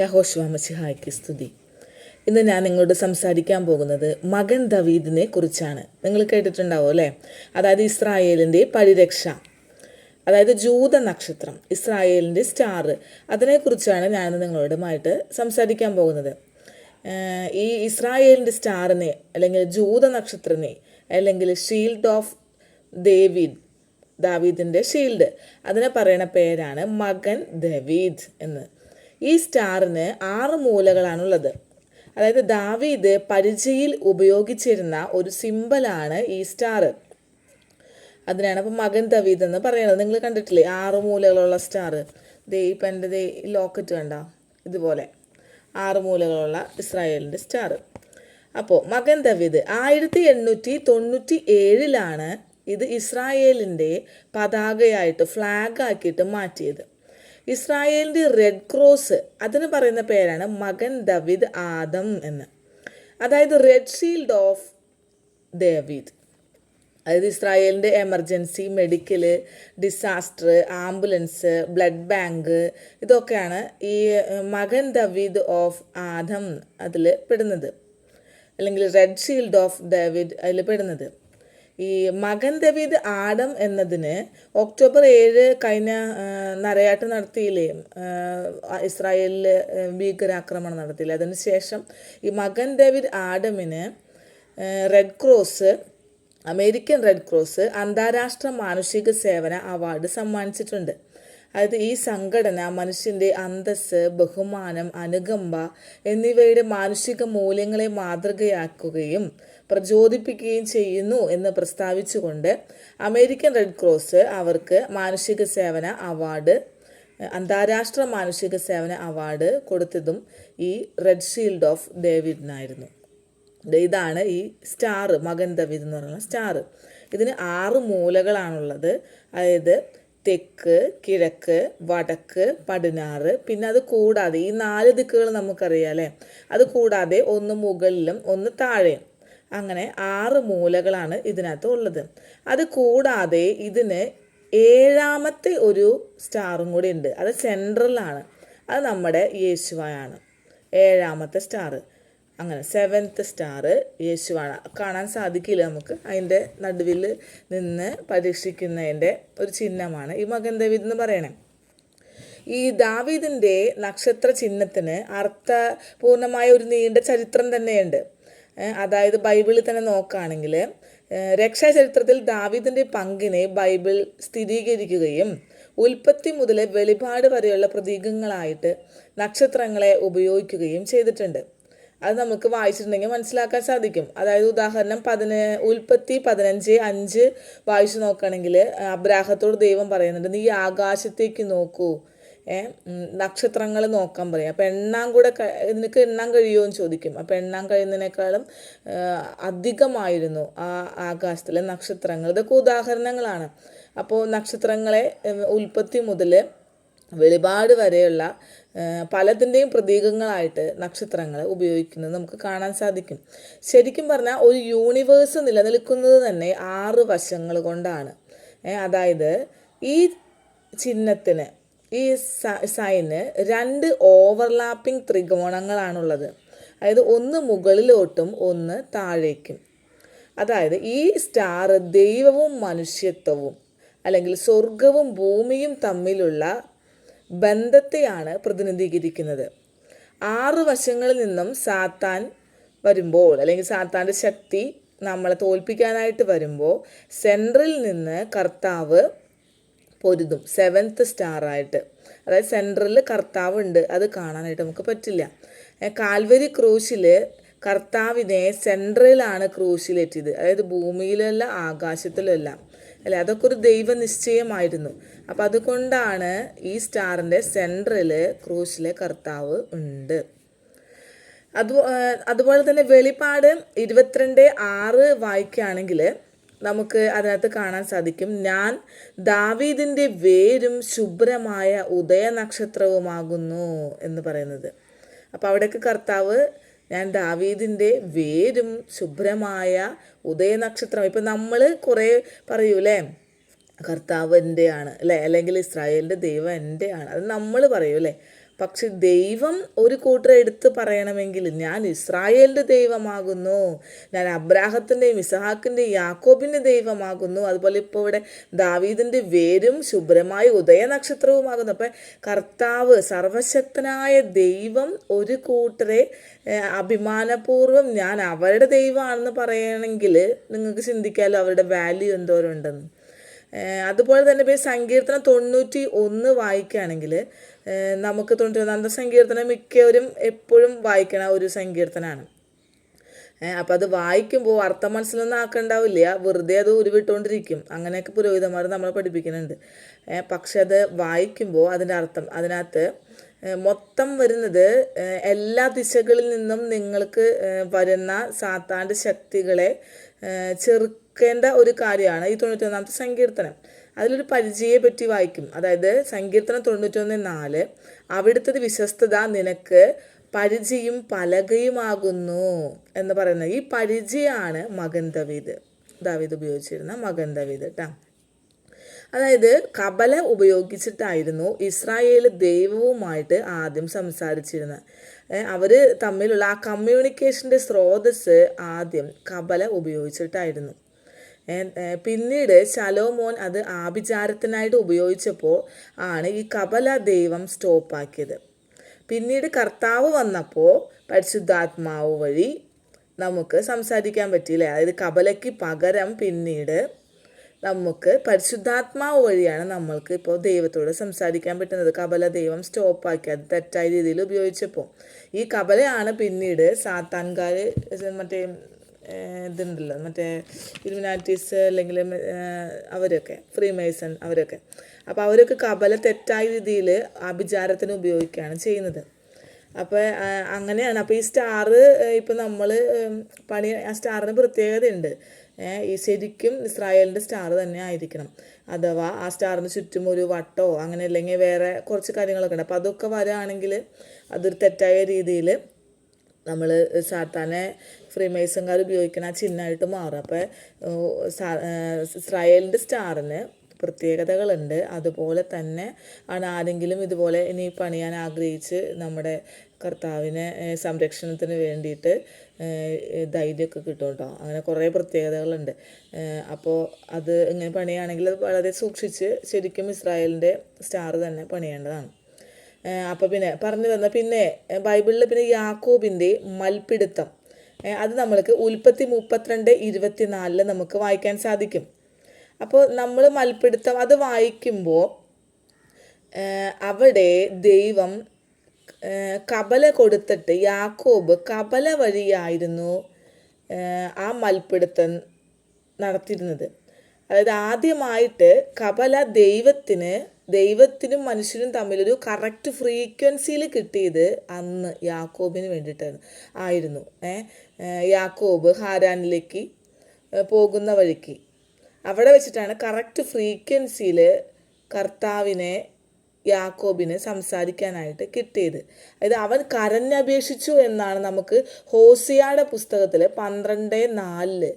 യഹോശ്വാമസിഹായ്ക്ക് സ്തുതി. ഇന്ന് ഞാൻ നിങ്ങളോട് സംസാരിക്കാൻ പോകുന്നത് മകൻ ദവീദിനെ കുറിച്ചാണ്. നിങ്ങൾ കേട്ടിട്ടുണ്ടാവും അല്ലേ? അതായത് ഇസ്രായേലിന്റെ പരിരക്ഷ അതായത് ജൂത നക്ഷത്രം ഇസ്രായേലിന്റെ സ്റ്റാർ. അതിനെക്കുറിച്ചാണ് ഞാൻ നിങ്ങളോടുമായിട്ട് സംസാരിക്കാൻ പോകുന്നത്. ഈ ഇസ്രായേലിന്റെ സ്റ്റാറിനെ അല്ലെങ്കിൽ ജൂത നക്ഷത്രനെ അല്ലെങ്കിൽ ഷീൽഡ് ഓഫ് ഡേവിഡ് ദാവീദിന്റെ ഷീൽഡ് അതിനെ പറയുന്ന പേരാണ് മകൻ ദവീദ് എന്ന്. ഈ സ്റ്റാറിന് ആറ് മൂലകളാണുള്ളത്. അതായത് ദാവീദ് പരിചയിൽ ഉപയോഗിച്ചിരുന്ന ഒരു സിമ്പലാണ് ഈ സ്റ്റാർ അതിനാണ് അപ്പം മകൻ ദവീദ് എന്ന് പറയുന്നത്. നിങ്ങൾ കണ്ടിട്ടില്ലേ? ആറ് മൂലകളുള്ള സ്റ്റാർ ദേ ഇപ്പം എന്റെ ദേ ലോക്കറ്റ് കണ്ട ഇതുപോലെ. ആറ് മൂലകളുള്ള ഇസ്രായേലിന്റെ സ്റ്റാർ അപ്പോൾ മകൻ ദവീദ് ആയിരത്തി എണ്ണൂറ്റി തൊണ്ണൂറ്റി ഏഴിലാണ് ഇത് ഇസ്രായേലിന്റെ പതാകയായിട്ട് ഫ്ലാഗ് ആക്കിയിട്ട് മാറ്റിയത്. ഇസ്രായേലിന്റെ റെഡ് ക്രോസ് അതിന് പറയുന്ന പേരാണ് മകൻ ദവിദ് ആദം എന്ന്. അതായത് റെഡ് ഷീൽഡ് ഓഫ് ദവിദ് അതായത് ഇസ്രായേലിന്റെ emergency medical disaster ambulance blood bank ഇതൊക്കെയാണ് ഈ മകൻ ദവിദ് ഓഫ് ആദം അതിൽ പെടുന്നത്. അല്ലെങ്കിൽ റെഡ് ഷീൽഡ് ഓഫ് ദവിദ് അതിൽ പെടുന്നത്. ഈ മകൻ ദവീദ് ആഡം എന്നതിന് ഒക്ടോബർ ഏഴ് കഴിഞ്ഞ നരയാട്ട് നടത്തിയില്ലേ? ഇസ്രായേലിൽ ഭീകരാക്രമണം നടത്തിയില്ലേ? അതിനുശേഷം ഈ മകൻ David ആഡമിന് Red Cross American Red Cross അന്താരാഷ്ട്ര മാനുഷിക സേവന അവാർഡ് സമ്മാനിച്ചിട്ടുണ്ട്. അതായത് ഈ സംഘടന മനുഷ്യന്റെ അന്തസ്സ് ബഹുമാനം അനുകമ്പ എന്നിവയുടെ മാനുഷിക മൂല്യങ്ങളെ മാതൃകയാക്കുകയും പ്രചോദിപ്പിക്കുകയും ചെയ്യുന്നു എന്ന് പ്രസ്താവിച്ചുകൊണ്ട് അമേരിക്കൻ റെഡ് ക്രോസ് അവർക്ക് മാനുഷിക സേവന അവാർഡ് അന്താരാഷ്ട്ര മാനുഷിക സേവന അവാർഡ് കൊടുത്തതും ഈ റെഡ് ഷീൽഡ് ഓഫ് ഡേവിഡിനായിരുന്നു. ഇതാണ് ഈ സ്റ്റാർ മകൻ ദവിദ് എന്ന് പറയുന്ന സ്റ്റാർ. ഇതിന് ആറ് മൂലകളാണുള്ളത്. അതായത് തെക്ക് കിഴക്ക് വടക്ക് പടിഞ്ഞാറ്. പിന്നെ അത് കൂടാതെ ഈ നാല് ദിക്കുകൾ നമുക്കറിയാം അല്ലേ? അത് കൂടാതെ ഒന്ന് മുകളിലും ഒന്ന് താഴെയും. അങ്ങനെ ആറ് മൂലകളാണ് ഇതിനകത്ത് ഉള്ളത്. അത് കൂടാതെ ഇതിന് ഏഴാമത്തെ ഒരു സ്റ്റാറും കൂടി ഉണ്ട്. അത് സെൻട്രലാണ് അത് നമ്മുടെ യേശുവായാണ്. ഏഴാമത്തെ സ്റ്റാർ അങ്ങനെ സെവൻത്ത് സ്റ്റാർ യേശുവാണ്. കാണാൻ സാധിക്കില്ല നമുക്ക്. അതിന്റെ നടുവിൽ നിന്ന് പരീക്ഷിക്കുന്നതിന്റെ ഒരു ചിഹ്നമാണ് ഈ മകൻ ദേവി എന്ന് പറയണേ. ഈ ദാവീദിന്റെ നക്ഷത്ര ചിഹ്നത്തിന് അർത്ഥപൂർണമായ ഒരു നീണ്ട ചരിത്രം തന്നെയുണ്ട്. അതായത് ബൈബിളിൽ തന്നെ നോക്കുകയാണെങ്കിൽ രക്ഷാചരിത്രത്തിൽ ദാവീദിന്റെ പങ്കിനെ ബൈബിൾ സ്ഥിരീകരിക്കുകയും ഉൽപ്പത്തി മുതൽ വെളിപാട് വരെയുള്ള പ്രതീകങ്ങളായിട്ട് നക്ഷത്രങ്ങളെ ഉപയോഗിക്കുകയും ചെയ്തിട്ടുണ്ട്. അത് നമുക്ക് വായിച്ചിട്ടുണ്ടെങ്കിൽ മനസ്സിലാക്കാൻ സാധിക്കും. അതായത് ഉദാഹരണം പതിന ഉൽപ്പത്തി പതിനഞ്ച് അഞ്ച് വായിച്ചു നോക്കുകയാണെങ്കിൽ അബ്രാഹത്തോട് ദൈവം പറയുന്നുണ്ട് നീ ആകാശത്തേക്ക് നോക്കൂ. നക്ഷത്രങ്ങൾ നോക്കാൻ പറയും. അപ്പം എണ്ണാൻ കൂടെ നിനക്ക് എണ്ണാൻ കഴിയുമോ എന്ന് ചോദിക്കും. അപ്പം എണ്ണാൻ കഴിയുന്നതിനേക്കാളും അധികമായിരുന്നു ആ ആകാശത്തിലെ നക്ഷത്രങ്ങൾ. ഇതൊക്കെ ഉദാഹരണങ്ങളാണ്. അപ്പോൾ നക്ഷത്രങ്ങളെ ഉൽപ്പത്തി മുതൽ വെളിപാട് വരെയുള്ള പലതിന്റെയും പ്രതീകങ്ങളായിട്ട് നക്ഷത്രങ്ങൾ ഉപയോഗിക്കുന്നത് നമുക്ക് കാണാൻ സാധിക്കും. ശരിക്കും പറഞ്ഞാൽ ഒരു യൂണിവേഴ്സ് നിലനിൽക്കുന്നത് തന്നെ ആറ് വശങ്ങൾ കൊണ്ടാണ്. അതായത് ഈ ചിഹ്നത്തിന് ഈ സൈന് രണ്ട് ഓവർലാപ്പിംഗ് ത്രികോണങ്ങളാണുള്ളത്. അതായത് ഒന്ന് മുകളിലോട്ടും ഒന്ന് താഴേക്കും. അതായത് ഈ സ്റ്റാർ ദൈവവും മനുഷ്യത്വവും അല്ലെങ്കിൽ സ്വർഗവും ഭൂമിയും തമ്മിലുള്ള ബന്ധത്തെയാണ് പ്രതിനിധീകരിക്കുന്നത്. ആറ് വശങ്ങളിൽ നിന്നും സാത്താൻ വരുമ്പോൾ അല്ലെങ്കിൽ സാത്താന്റെ ശക്തി നമ്മളെ തോൽപ്പിക്കാനായിട്ട് വരുമ്പോൾ സെൻട്രൽ നിന്ന് കർത്താവ് പൊരുതും. സെവൻത്ത് സ്റ്റാറായിട്ട്. അതായത് സെൻട്രലിൽ കർത്താവ് ഉണ്ട്. അത് കാണാനായിട്ട് നമുക്ക് പറ്റില്ല. കാൽവരി ക്രൂശിൽ കർത്താവിനെ സെൻട്രലാണ് ക്രൂശിലെത്തിയത് അതായത് ഭൂമിയിലല്ല ആകാശത്തിലല്ല. അല്ലെ? അതൊക്കെ ഒരു ദൈവ നിശ്ചയമായിരുന്നു അപ്പം അതുകൊണ്ടാണ് ഈ സ്റ്റാറിന്റെ സെന്ററിൽ ക്രൂശിലെ കർത്താവ് ഉണ്ട്. അത് അതുപോലെ തന്നെ വെളിപ്പാട് ഇരുപത്തിരണ്ട് ആറ് വായിക്കുകയാണെങ്കിൽ നമുക്ക് അതിനകത്ത് കാണാൻ സാധിക്കും. ഞാൻ ദാവീദിന്റെ വേരും ശുഭ്രമായ ഉദയനക്ഷത്രവുമാകുന്നു എന്ന് പറയുന്നത്. അപ്പോൾ അവിടേക്ക് കർത്താവ് ഞാൻ ദാവീദിന്റെ വേരും ശുഭ്രമായ ഉദയനക്ഷത്രം. ഇപ്പം നമ്മൾ കുറേ പറയൂലേ? കർത്താവ് എന്റെയാണ് അല്ലേ? അല്ലെങ്കിൽ ഇസ്രായേലിന്റെ ദൈവം എന്റെയാണ് അത് നമ്മൾ പറയൂ അല്ലേ പക്ഷെ ദൈവം ഒരു കൂട്ടരെ എടുത്ത് പറയണമെങ്കിൽ ഞാൻ ഇസ്രായേലിന്റെ ദൈവമാകുന്നു ഞാൻ അബ്രാഹത്തിന്റെയും ഇസഹാക്കിന്റെയും യാക്കോബിന്റെ ദൈവമാകുന്നു അതുപോലെ ഇപ്പോൾ ഇവിടെ ദാവീദിന്റെ വേരും ശുഭ്രമായ ഉദയ നക്ഷത്രവുമാകുന്നു അപ്പം കർത്താവ് സർവശക്തനായ ദൈവം ഒരു കൂട്ടരെ അഭിമാനപൂർവം ഞാൻ അവരുടെ ദൈവമാണെന്ന് പറയണമെങ്കിൽ നിങ്ങൾക്ക് ചിന്തിക്കാമല്ലോ അവരുടെ വാല്യൂ എന്തോരം ഉണ്ടെന്ന്. അതുപോലെ തന്നെ സങ്കീർത്തനം തൊണ്ണൂറ്റി ഒന്ന് വായിക്കുകയാണെങ്കിൽ നമുക്ക് തൊണ്ണൂറ്റി ഒന്നാമത്തെ സങ്കീർത്തനം മിക്കവരും എപ്പോഴും വായിക്കണ ഒരു സങ്കീർത്തനമാണ് അപ്പോൾ അത് വായിക്കുമ്പോൾ അർത്ഥം മനസ്സിലൊന്നും ആക്കണ്ടാവില്ല. വെറുതെ അത് ഉരുവിട്ടുകൊണ്ടിരിക്കും അങ്ങനെയൊക്കെ പുരോഹിതന്മാർ നമ്മളെ പഠിപ്പിക്കുന്നുണ്ട്. പക്ഷെ അത് വായിക്കുമ്പോൾ അതിന്റെ അർത്ഥം അതിനകത്ത് മൊത്തം വരുന്നത് എല്ലാ ദിശകളിൽ നിന്നും നിങ്ങൾക്ക് വരുന്ന സാത്താന്റെ ശക്തികളെ ചെറുക്കേണ്ട ഒരു കാര്യമാണ് ഈ തൊണ്ണൂറ്റൊന്നാമത്തെ സങ്കീർത്തനം. അതിലൊരു പരിചയെ പറ്റി വായിക്കും. അതായത് സങ്കീർത്തനം തൊണ്ണൂറ്റൊന്ന് നാല് അവിടുത്തെ വിശ്വസ്തത നിനക്ക് പരിചയും പലകയുമാകുന്നു എന്ന് പറയുന്നത് ഈ പരിചയാണ് മകൻ ദവീദ് ദാവീദ് ഉപയോഗിച്ചിരുന്ന മകൻ ദവീദ് കേട്ടോ അതായത് കബല ഉപയോഗിച്ചിട്ടായിരുന്നു ഇസ്രായേൽ ദൈവവുമായിട്ട് ആദ്യം സംസാരിച്ചിരുന്നത്. അവർ തമ്മിലുള്ള ആ കമ്മ്യൂണിക്കേഷന്റെ സ്രോതസ് ആദ്യം കബല ഉപയോഗിച്ചിട്ടായിരുന്നു. പിന്നീട് ശലോമോൻ അത് ആഭിചാരത്തിനായിട്ട് ഉപയോഗിച്ചപ്പോൾ ആണ് ഈ കപല ദൈവം സ്റ്റോപ്പാക്കിയത്. പിന്നീട് കർത്താവ് വന്നപ്പോൾ പരിശുദ്ധാത്മാവ് വഴി നമുക്ക് സംസാരിക്കാൻ പറ്റിയില്ല? അതായത് കപലയ്ക്ക് പകരം പിന്നീട് നമുക്ക് പരിശുദ്ധാത്മാവ് വഴിയാണ് നമ്മൾക്ക് ഇപ്പോൾ ദൈവത്തോട് സംസാരിക്കാൻ പറ്റുന്നത്. കപല ദൈവം സ്റ്റോപ്പാക്കി അത് തെറ്റായ രീതിയിൽ ഉപയോഗിച്ചപ്പോൾ. ഈ കപലയാണ് പിന്നീട് സാത്താൻകാർ മറ്റേ ഇതുണ്ടല്ലോ മറ്റേ ഇലുമിനാറ്റീസ് അല്ലെങ്കിൽ അവരൊക്കെ ഫ്രീ മേസൺ അവരൊക്കെ. അപ്പോൾ അവരൊക്കെ കബല തെറ്റായ രീതിയിൽ അഭിചാരത്തിന് ഉപയോഗിക്കുകയാണ് ചെയ്യുന്നത്. അപ്പോൾ അങ്ങനെയാണ്. അപ്പോൾ ഈ സ്റ്റാർ ഇപ്പം നമ്മൾ പണി ആ സ്റ്റാറിന് പ്രത്യേകതയുണ്ട്. ഈ ശരിക്കും ഇസ്രായേലിന്റെ സ്റ്റാർ തന്നെ ആയിരിക്കണം. അഥവാ ആ സ്റ്റാറിന് ചുറ്റും ഒരു വട്ടോ അങ്ങനെ അല്ലെങ്കിൽ വേറെ കുറച്ച് കാര്യങ്ങളൊക്കെ ഉണ്ട്. അപ്പോൾ അതൊക്കെ വരാണെങ്കിൽ അതൊരു തെറ്റായ രീതിയിൽ നമ്മൾ സാത്താനെ ഫ്രീമേസൻകാർ ഉപയോഗിക്കുന്ന ആ ചിഹ്നമായിട്ട് മാറും. അപ്പോൾ ഇസ്രായേലിന്റെ സ്റ്റാറിന് പ്രത്യേകതകളുണ്ട്. അതുപോലെ തന്നെ ആണ് ആരെങ്കിലും ഇതുപോലെ ഇനി പണിയാൻ ആഗ്രഹിച്ച് നമ്മുടെ കർത്താവിനെ സംരക്ഷണത്തിന് വേണ്ടിയിട്ട് ധൈര്യമൊക്കെ കിട്ടും കേട്ടോ. അങ്ങനെ കുറേ പ്രത്യേകതകളുണ്ട്. അപ്പോൾ അത് ഇങ്ങനെ പണിയാണെങ്കിൽ അത് വളരെ സൂക്ഷിച്ച് ശരിക്കും ഇസ്രായേലിന്റെ സ്റ്റാർ തന്നെ പണിയേണ്ടതാണ്. അപ്പോൾ പിന്നെ പറഞ്ഞു തന്ന പിന്നെ ബൈബിളിൽ പിന്നെ യാക്കോബിന്റെ മൽപ്പിടുത്തം ഏഹ്, അത് നമ്മൾക്ക് ഉൽപ്പത്തി മുപ്പത്തിരണ്ട് ഇരുപത്തിനാലിൽ നമുക്ക് വായിക്കാൻ സാധിക്കും. അപ്പോൾ നമ്മൾ മൽപ്പിടുത്തം അത് വായിക്കുമ്പോൾ അവിടെ ദൈവം കബല കൊടുത്തിട്ട് യാക്കോബ് കബല വഴിയായിരുന്നു ആ മൽപ്പിടുത്തം നടത്തിയിരുന്നത്. അതായത് ആദ്യമായിട്ട് കബല ദൈവത്തിന് ദൈവത്തിനും മനുഷ്യനും തമ്മിലൊരു കറക്റ്റ് ഫ്രീക്വൻസിയിൽ കിട്ടിയത് അന്ന് യാക്കോബിന് വേണ്ടിയിട്ടായിരുന്നു ആയിരുന്നു. യാക്കോബ് ഹാരാനിലേക്ക് പോകുന്ന വഴിക്ക്. അവിടെ വെച്ചിട്ടാണ് കറക്റ്റ് ഫ്രീക്വൻസിയിൽ കർത്താവിനെ യാക്കോബിനെ സംസാരിക്കാനായിട്ട് കിട്ടിയത്. അതായത് അവൻ കരഞ്ഞപേക്ഷിച്ചു എന്നാണ് നമുക്ക് ഹോസിയാടെ പുസ്തകത്തിൽ പന്ത്രണ്ട് നാലിൽ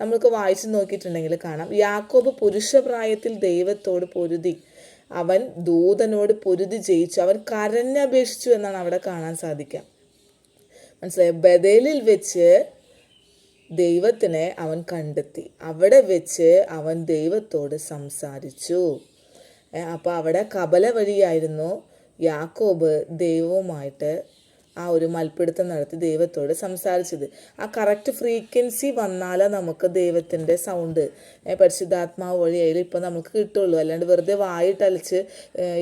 നമ്മൾക്ക് വായിച്ചു നോക്കിയിട്ടുണ്ടെങ്കിൽ കാണാം. യാക്കോബ് പുരുഷപ്രായത്തിൽ ദൈവത്തോട് പൊരുതി. അവൻ ദൂതനോട് പൊരുതി ജയിച്ചു. അവൻ കരഞ്ഞപേക്ഷിച്ചു എന്നാണ് അവിടെ കാണാൻ സാധിക്കുക. മനസ്സിലായി? ബദേലിൽ വെച്ച് ദൈവത്തിനെ അവൻ കണ്ടെത്തി. അവിടെ വെച്ച് അവൻ ദൈവത്തോട് സംസാരിച്ചു. അപ്പോൾ അവിടെ കപല വഴിയായിരുന്നു യാക്കോബ് ദൈവവുമായിട്ട് ആ ഒരു മൽപ്പിടുത്തം നടത്തി ദൈവത്തോട് സംസാരിച്ചത്. ആ കറക്റ്റ് ഫ്രീക്വൻസി വന്നാലേ നമുക്ക് ദൈവത്തിന്റെ സൗണ്ട് പരിശുദ്ധാത്മാവ് വഴിയായാലും ഇപ്പം നമുക്ക് കിട്ടുള്ളൂ. അല്ലാണ്ട് വെറുതെ വായിട്ടലച്ച്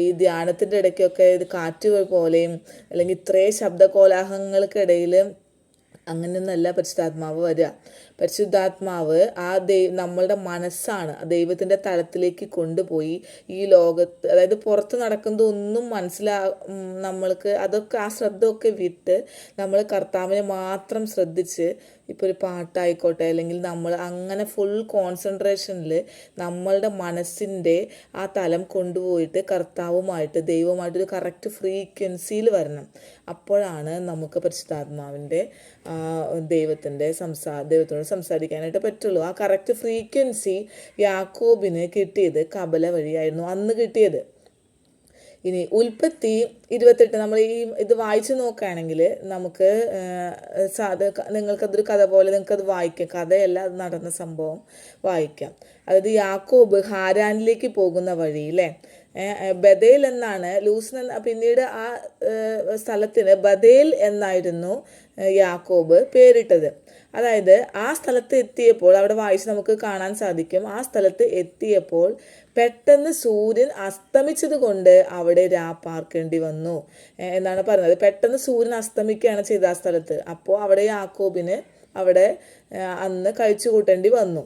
ഈ ധ്യാനത്തിന്റെ ഇടയ്ക്കൊക്കെ ഇത് കാറ്റ് പോലെയും അല്ലെങ്കിൽ ഇത്രയും ശബ്ദ കോലാഹലങ്ങൾക്കിടയിൽ അങ്ങനെയൊന്നല്ല പരിശുദ്ധാത്മാവ് വരിക. പരിശുദ്ധാത്മാവ് ആ ദൈവ നമ്മളുടെ മനസ്സാണ് ദൈവത്തിന്റെ തലത്തിലേക്ക് കൊണ്ടുപോയി ഈ ലോകത്ത് അതായത് പുറത്ത് നടക്കുന്നതൊന്നും മനസ്സിലാ നമ്മൾക്ക് അതൊക്കെ ആ ശ്രദ്ധയൊക്കെ വിട്ട് നമ്മൾ കർത്താവിനെ മാത്രം ശ്രദ്ധിച്ച് ഇപ്പോൾ ഒരു പാട്ടായിക്കോട്ടെ അല്ലെങ്കിൽ നമ്മൾ അങ്ങനെ ഫുൾ കോൺസെൻട്രേഷനിൽ നമ്മളുടെ മനസ്സിന്റെ ആ തലം കൊണ്ടുപോയിട്ട് കർത്താവുമായിട്ട് ദൈവവുമായിട്ടൊരു കറക്റ്റ് ഫ്രീക്വൻസിയിൽ വരണം. അപ്പോഴാണ് നമുക്ക് പരിശുദ്ധാത്മാവിന്റെ ദൈവത്തിന്റെ സംസാ ദൈവത്തോട് സംസാരിക്കാനായിട്ട് പറ്റുള്ളൂ. ആ കറക്റ്റ് ഫ്രീക്വൻസി യാക്കോബിന് കിട്ടിയത് കബല വഴിയായിരുന്നു അന്ന് കിട്ടിയത്. ഇനി ഉൽപ്പത്തി ഇരുപത്തെട്ട് നമ്മൾ ഈ ഇത് വായിച്ചു നോക്കുകയാണെങ്കിൽ നമുക്ക് സാധാ നിങ്ങൾക്കതൊരു കഥ പോലെ നിങ്ങൾക്കത് വായിക്കാം. കഥയല്ല അത് നടന്ന സംഭവം വായിക്കാം. അതായത് യാക്കോബ് ഹാരാനിലേക്ക് പോകുന്ന വഴി അല്ലേ ബദേൽ എന്നാണ് ലൂസൻ പിന്നീട് ആ സ്ഥലത്തിന് ബദേൽ എന്നായിരുന്നു യാക്കോബ് പേരിട്ടത്. അതായത് ആ സ്ഥലത്ത് എത്തിയപ്പോൾ അവിടെ വായിച്ച് നമുക്ക് കാണാൻ സാധിക്കും. ആ സ്ഥലത്ത് എത്തിയപ്പോൾ പെട്ടെന്ന് സൂര്യൻ അസ്തമിച്ചത് കൊണ്ട് അവിടെ രാ പാർക്കേണ്ടി വന്നു എന്നാണ് പറയുന്നത് പെട്ടെന്ന് സൂര്യൻ അസ്തമിക്കുകയാണ് ചെയ്ത ആ സ്ഥലത്ത്. അപ്പോൾ അവിടെ യാക്കോബിന് അവിടെ അന്ന് കഴിച്ചു കൂട്ടേണ്ടി വന്നു.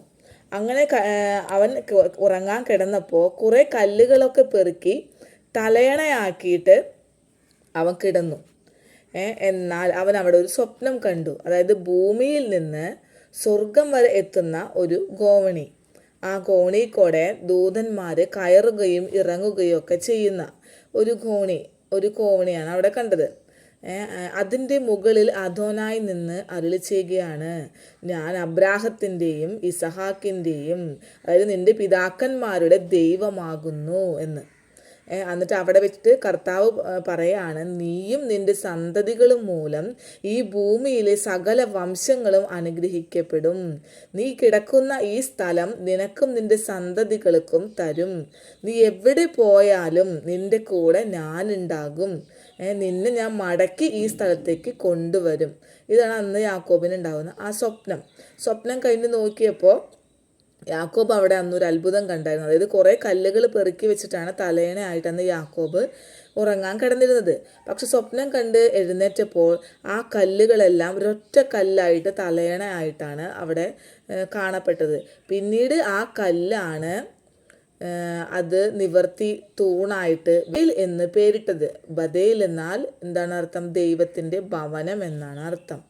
അങ്ങനെ അവൻ ഉറങ്ങാൻ കിടന്നപ്പോൾ കുറേ കല്ലുകളൊക്കെ പെറുക്കി തലയണയാക്കിയിട്ട് അവൻ കിടന്നു. എന്നാൽ അവൻ അവിടെ ഒരു സ്വപ്നം കണ്ടു. അതായത് ഭൂമിയിൽ നിന്ന് സ്വർഗം വരെ എത്തുന്ന ഒരു ഗോവണി. ആ ഗോണി കൂടെ ദൂതന്മാർ കയറുകയും ഇറങ്ങുകയും ഒക്കെ ചെയ്യുന്ന ഒരു ഗോണി ഒരു കോവണിയാണ് അവിടെ കണ്ടത്. അതിന്റെ മുകളിൽ അധോനായി നിന്ന് അരുളി ചെയ്യുകയാണ്. ഞാൻ അബ്രാഹത്തിന്റെയും ഇസഹാക്കിന്റെയും അതായത് നിന്റെ പിതാക്കന്മാരുടെ ദൈവമാകുന്നു എന്ന്. എന്നിട്ട് അവിടെ വെച്ചിട്ട് കർത്താവ് പറയാണ് നീയും നിന്റെ സന്തതികളും മൂലം ഈ ഭൂമിയിലെ സകല വംശങ്ങളും അനുഗ്രഹിക്കപ്പെടും. നീ കിടക്കുന്ന ഈ സ്ഥലം നിനക്കും നിന്റെ സന്തതികൾക്കും തരും. നീ എവിടെ പോയാലും നിന്റെ കൂടെ ഞാനുണ്ടാകും. നിന്നെ ഞാൻ മടക്കി ഈ സ്ഥലത്തേക്ക് കൊണ്ടുവരും. ഇതാണ് അന്ന് യാക്കോബിന് ഉണ്ടാകുന്ന ആ സ്വപ്നം. സ്വപ്നം കഴിഞ്ഞ് നോക്കിയപ്പോൾ യാക്കോബ് അവിടെ അന്ന് ഒരു അത്ഭുതം കണ്ടായിരുന്നു. അതായത് കുറേ കല്ലുകൾ പെറുക്കി വെച്ചിട്ടാണ് തലേണയായിട്ട് അന്ന് യാക്കോബ് ഉറങ്ങാൻ കിടന്നിരുന്നത്. പക്ഷെ സ്വപ്നം കണ്ട് എഴുന്നേറ്റപ്പോൾ ആ കല്ലുകളെല്ലാം ഒരൊറ്റ കല്ലായിട്ട് തലേണയായിട്ടാണ് അവിടെ കാണപ്പെട്ടത്. പിന്നീട് ആ കല്ലാണ് അത് നിവർത്തി തൂണായിട്ട് ബദേൽ എന്ന് പേരിട്ടത്. ബദേൽ എന്നാൽ എന്താണ് അർത്ഥം? ദൈവത്തിന്റെ ഭവനം എന്നാണ് അർത്ഥം.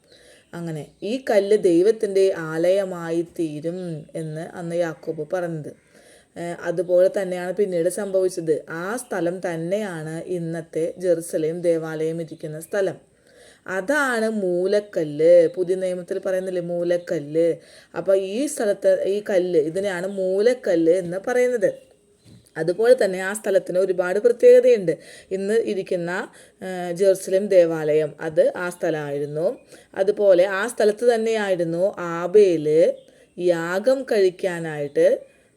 അങ്ങനെ ഈ കല്ല് ദൈവത്തിന്റെ ആലയമായി തീരും എന്ന് അന്ന് യാക്കോബ് പറഞ്ഞത്. അതുപോലെ തന്നെയാണ് പിന്നീട് സംഭവിച്ചത്. ആ സ്ഥലം തന്നെയാണ് ഇന്നത്തെ ജെറുസലേം ദേവാലയം ഇരിക്കുന്ന സ്ഥലം. അതാണ് മൂലക്കല്ല്. പുതിയ നിയമത്തിൽ പറയുന്നില്ലേ മൂലക്കല്ല്. അപ്പോൾ ഈ സ്ഥലത്ത് ഈ കല്ല് ഇതിനെയാണ് മൂലക്കല്ല് എന്ന് പറയുന്നത്. അതുപോലെ തന്നെ ആ സ്ഥലത്തിന് ഒരുപാട് പ്രത്യേകതയുണ്ട്. ഇന്ന് ഇരിക്കുന്ന ജെറുസലേം ദേവാലയം അത് ആ സ്ഥലമായിരുന്നു. അതുപോലെ ആ സ്ഥലത്ത് തന്നെയായിരുന്നു ആബേൽ യാഗം കഴിക്കാനായിട്ട്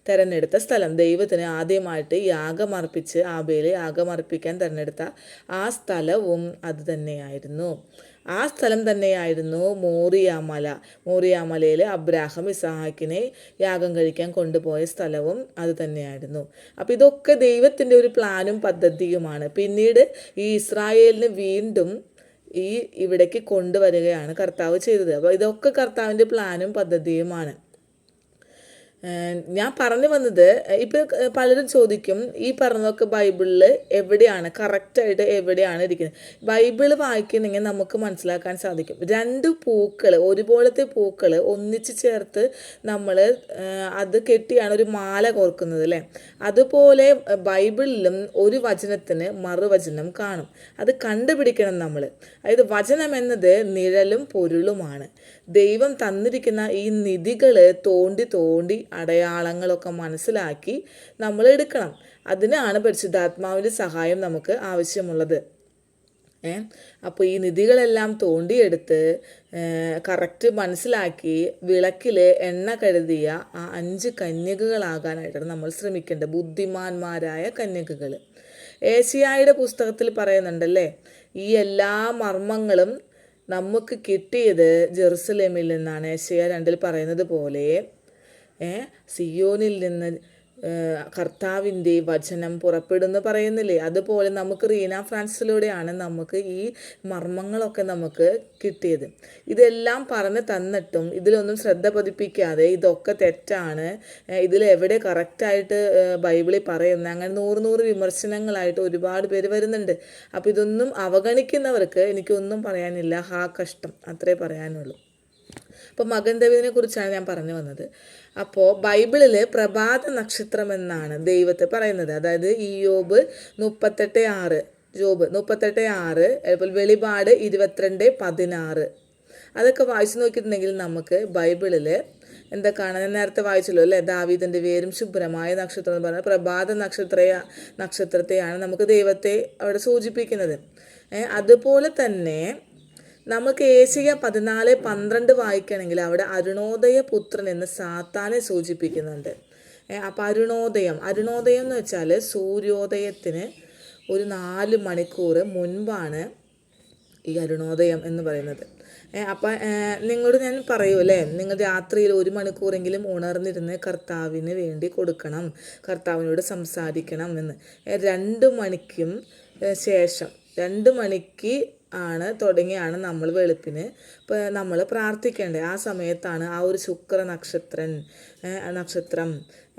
തിരഞ്ഞെടുത്ത സ്ഥലം. ദൈവത്തിന് ആദ്യമായിട്ട് യാഗമർപ്പിച്ച് ആബേൽ യാഗമർപ്പിക്കാൻ തിരഞ്ഞെടുത്ത ആ സ്ഥലവും അത് തന്നെയായിരുന്നു. ആ സ്ഥലം തന്നെയായിരുന്നു മോറിയാമല. മോറിയാമലയിൽ അബ്രാഹം ഇസഹാക്കിനെ യാഗം കഴിക്കാൻ കൊണ്ടുപോയ സ്ഥലവും അത് തന്നെയായിരുന്നു. അപ്പോൾ ഇതൊക്കെ ദൈവത്തിന്റെ ഒരു പ്ലാനും പദ്ധതിയുമാണ്. പിന്നീട് ഈ ഇസ്രായേലിന് വീണ്ടും ഈ ഇവിടേക്ക് കൊണ്ടുവരികയാണ് കർത്താവ് ചെയ്തത്. അപ്പോൾ ഇതൊക്കെ കർത്താവിന്റെ പ്ലാനും പദ്ധതിയുമാണ്. ഞാൻ പറഞ്ഞു വന്നത് ഇപ്പോൾ പലരും ചോദിക്കും ഈ പറഞ്ഞതൊക്കെ ബൈബിളിൽ എവിടെയാണ് കറക്റ്റായിട്ട് എവിടെയാണ് ഇരിക്കുന്നത്? ബൈബിൾ വായിക്കുന്നെങ്കിൽ നമുക്ക് മനസ്സിലാക്കാൻ സാധിക്കും. രണ്ട് പൂക്കൾ ഒരുപോലത്തെ പൂക്കൾ ഒന്നിച്ച് ചേർത്ത് നമ്മൾ അത് കെട്ടിയാണ് ഒരു മാല കോർക്കുന്നത് അല്ലേ? അതുപോലെ ബൈബിളിലും ഒരു വചനത്തിന് മറുവചനം കാണും. അത് കണ്ടുപിടിക്കണം നമ്മൾ അതായത് വചനം എന്നത് നിഴലും പൊരുളുമാണ്. ദൈവം തന്നിരിക്കുന്ന ഈ നിധികൾ തോണ്ടി തോണ്ടി അടയാളങ്ങളൊക്കെ മനസ്സിലാക്കി നമ്മൾ എടുക്കണം അതിനാണ് പരിശുദ്ധാത്മാവിന്റെ സഹായം നമുക്ക് ആവശ്യമുള്ളത്. ഏ? അപ്പോൾ ഈ നിധികളെല്ലാം തോണ്ടിയെടുത്ത് കറക്റ്റ് മനസ്സിലാക്കി വിളക്കിൽ എണ്ണ കരുതിയ ആ അഞ്ച് കന്യകകളാകാനായിട്ടാണ് നമ്മൾ ശ്രമിക്കേണ്ടത്. ബുദ്ധിമാന്മാരായ കന്യകകൾ ഏഷ്യായുടെ പുസ്തകത്തിൽ പറയുന്നുണ്ടല്ലേ? ഈ എല്ലാ മർമ്മങ്ങളും നമുക്ക് കിട്ടിയത് ജെറുസലേമിൽ നിന്നാണ്. ഏഷ്യ രണ്ടിൽ പറയുന്നത് പോലെ സിയോനിൽ നിന്ന് കർത്താവിന്റെ വചനം പുറപ്പെടുന്നു പറയുന്നില്ലേ? അതുപോലെ നമുക്ക് റീന ഫ്രാൻസിലൂടെയാണ് നമുക്ക് ഈ മർമ്മങ്ങളൊക്കെ നമുക്ക് കിട്ടിയത്. ഇതെല്ലാം പറഞ്ഞു തന്നിട്ടും ഇതിലൊന്നും ശ്രദ്ധ പതിപ്പിക്കാതെ ഇതൊക്കെ തെറ്റാണ്. ഇതിൽ എവിടെ കറക്റ്റായിട്ട് ബൈബിളിൽ പറയുന്നത് അങ്ങനെ നൂറ് നൂറ് വിമർശനങ്ങളായിട്ട് ഒരുപാട് പേര് വരുന്നുണ്ട്. അപ്പോൾ ഇതൊന്നും അവഗണിക്കുന്നവർക്ക് എനിക്കൊന്നും പറയാനില്ല. ഹാ കഷ്ടം. അത്രേ പറയാനുള്ളൂ. അപ്പോൾ മകൻ ദേവിനെ കുറിച്ചാണ് ഞാൻ പറഞ്ഞു വന്നത്. അപ്പോൾ ബൈബിളിൽ പ്രഭാത നക്ഷത്രം എന്നാണ് ദൈവത്തെ പറയുന്നത്. അതായത് ഇയോബ് മുപ്പത്തെട്ട് ആറ് ജോബ് മുപ്പത്തെട്ട് ആറ് അതുപോലെ വെളിപാട് ഇരുപത്തിരണ്ട് പതിനാറ്. അതൊക്കെ വായിച്ചു നോക്കിയിട്ടുണ്ടെങ്കിൽ നമുക്ക് ബൈബിളിൽ എന്താ ഞാൻ നേരത്തെ വായിച്ചല്ലോ അല്ലേ? ദാവീദിന്റെ വേരും ശുഭ്രമായ നക്ഷത്രം എന്ന് പറഞ്ഞാൽ പ്രഭാത നക്ഷത്ര നക്ഷത്രത്തെയാണ് നമുക്ക് ദൈവത്തെ അവിടെ സൂചിപ്പിക്കുന്നത്. അതുപോലെ തന്നെ നമുക്ക് ഏശിക പതിനാല് പന്ത്രണ്ട് വായിക്കണമെങ്കിൽ അവിടെ അരുണോദയ പുത്രൻ എന്ന് സാത്താനെ സൂചിപ്പിക്കുന്നുണ്ട്. അപ്പം അരുണോദയം. അരുണോദയം എന്ന് വെച്ചാൽ സൂര്യോദയത്തിന് ഒരു നാല് മണിക്കൂർ മുൻപാണ് ഈ അരുണോദയം എന്ന് പറയുന്നത്. അപ്പം നിങ്ങളോട് ഞാൻ പറയൂ അല്ലേ? നിങ്ങൾ രാത്രിയിൽ ഒരു മണിക്കൂറെങ്കിലും ഉണർന്നിരുന്ന് കർത്താവിന് വേണ്ടി കൊടുക്കണം കർത്താവിനോട് സംസാരിക്കണം എന്ന്. രണ്ട് മണിക്കും ശേഷം രണ്ട് മണിക്ക് ആണ് തുടങ്ങിയാണ് നമ്മൾ വെളുപ്പിന്. നമ്മൾ പ്രാർത്ഥിക്കേണ്ടത് ആ സമയത്താണ് ആ ഒരു ശുക്ര നക്ഷത്രൻ നക്ഷത്രം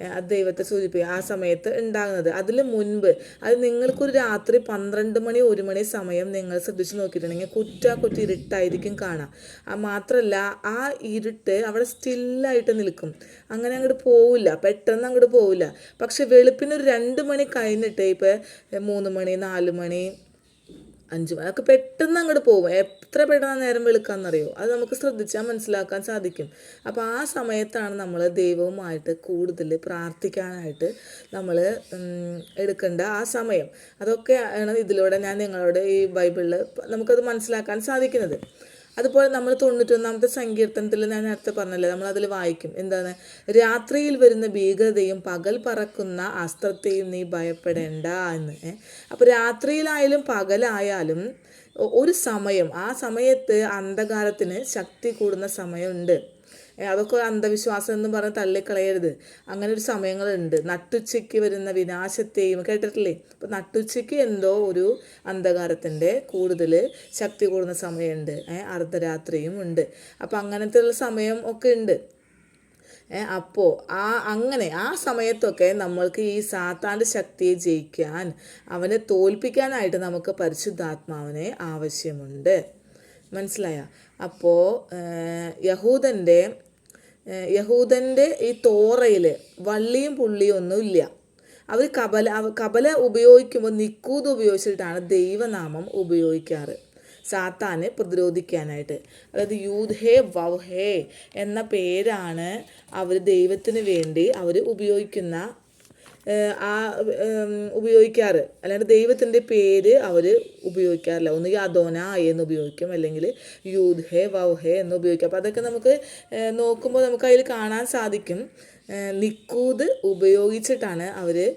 ആ ദൈവത്തെ സൂചിപ്പിക്കുക. ആ സമയത്ത് ഉണ്ടാകുന്നത്. അതിൽ മുൻപ് അത് നിങ്ങൾക്കൊരു രാത്രി പന്ത്രണ്ട് മണി ഒരു മണി സമയം നിങ്ങൾ ശ്രദ്ധിച്ചു നോക്കിയിട്ടുണ്ടെങ്കിൽ കുറ്റ കുറ്റി ഇരുട്ടായിരിക്കും കാണാം. മാത്രമല്ല ആ ഇരുട്ട് അവിടെ സ്റ്റില്ലായിട്ട് നിൽക്കും. അങ്ങനെ അങ്ങോട്ട് പോവില്ല പെട്ടെന്ന് അങ്ങോട്ട് പോവില്ല. പക്ഷെ വെളുപ്പിന് ഒരു രണ്ട് മണി കഴിഞ്ഞിട്ട് ഇപ്പോൾ മൂന്ന് മണി നാല് മണി അഞ്ച് മണി അതൊക്കെ പെട്ടെന്ന് അങ്ങോട്ട് പോകും എത്ര പെട്ടെന്ന് നേരം വെളുക്കാന്നറിയോ? അത് നമുക്ക് ശ്രദ്ധിച്ചാൽ മനസ്സിലാക്കാൻ സാധിക്കും. അപ്പോൾ ആ സമയത്താണ് നമ്മൾ ദൈവവുമായിട്ട് കൂടുതൽ പ്രാർത്ഥിക്കാനായിട്ട് നമ്മൾ എടുക്കേണ്ട ആ സമയം. അതൊക്കെയാണ് ഇതിലൂടെ ഞാൻ നിങ്ങളോട് ഈ ബൈബിളിൽ നമുക്കത് മനസ്സിലാക്കാൻ സാധിക്കുന്നത്. അതുപോലെ നമ്മൾ തൊണ്ണൂറ്റൊന്നാമത്തെ സങ്കീർത്തനത്തിൽ ഞാൻ നേരത്തെ പറഞ്ഞല്ലേ നമ്മൾ അതിൽ വായിക്കും. എന്താണ്? രാത്രിയിൽ വരുന്ന ഭീകരതയും പകൽ പറക്കുന്ന അസ്ത്രത്തെയും നീ ഭയപ്പെടേണ്ട എന്ന്. അപ്പോൾ രാത്രിയിലായാലും പകലായാലും ഒരു സമയം ആ സമയത്ത് അന്ധകാരത്തിന് ശക്തി കൂടുന്ന സമയമുണ്ട്. അതൊക്കെ അന്ധവിശ്വാസം എന്ന് പറഞ്ഞ് തള്ളിക്കളയരുത്. അങ്ങനെ ഒരു സമയങ്ങളുണ്ട്. നട്ടുച്ചയ്ക്ക് വരുന്ന വിനാശത്തെയും കേട്ടിട്ടില്ലേ? അപ്പോൾ നട്ടുച്ചയ്ക്ക് എന്തോ ഒരു അന്ധകാരത്തിന്റെ കൂടുതൽ ശക്തി കൂടുന്ന സമയമുണ്ട്. അർദ്ധരാത്രിയും ഉണ്ട്. അപ്പോൾ അങ്ങനത്തെ ഉള്ള സമയം ഒക്കെ ഉണ്ട്. അപ്പോൾ ആ അങ്ങനെ ആ സമയത്തൊക്കെ നമ്മൾക്ക് ഈ സാത്താന്റെ ശക്തിയെ ജയിക്കാൻ അവനെ തോൽപ്പിക്കാനായിട്ട് നമുക്ക് പരിശുദ്ധാത്മാവിനെ ആവശ്യമുണ്ട്. മനസ്സിലായ. അപ്പോൾ യഹൂദന്റെ യഹൂദന്റെ ഈ തോറയിൽ വള്ളിയും പുള്ളിയും ഒന്നുമില്ല അവർ കപല കബല ഉപയോഗിക്കുമ്പോൾ നിക്കൂത് ഉപയോഗിച്ചിട്ടാണ് ദൈവനാമം ഉപയോഗിക്കാറ്. സാത്താനെ പ്രതിരോധിക്കാനായിട്ട്. അതായത് യൂത് ഹേ വവ് ഹേ എന്ന പേരാണ് അവർ ദൈവത്തിന് വേണ്ടി അവർ ഉപയോഗിക്കുന്ന ആ ഉപയോഗിക്കാറ്. അല്ലാണ്ട് ദൈവത്തിന്റെ പേര് അവർ ഉപയോഗിക്കാറില്ല. ഒന്നുകിൽ അദോന എന്ന് ഉപയോഗിക്കും. അല്ലെങ്കിൽ യൂത് ഹേ വൗ എന്ന് ഉപയോഗിക്കും. അപ്പോൾ അതൊക്കെ നമുക്ക് നോക്കുമ്പോൾ നമുക്ക് അതിൽ കാണാൻ സാധിക്കും. നിക്കൂത് ഉപയോഗിച്ചിട്ടാണ് അവർ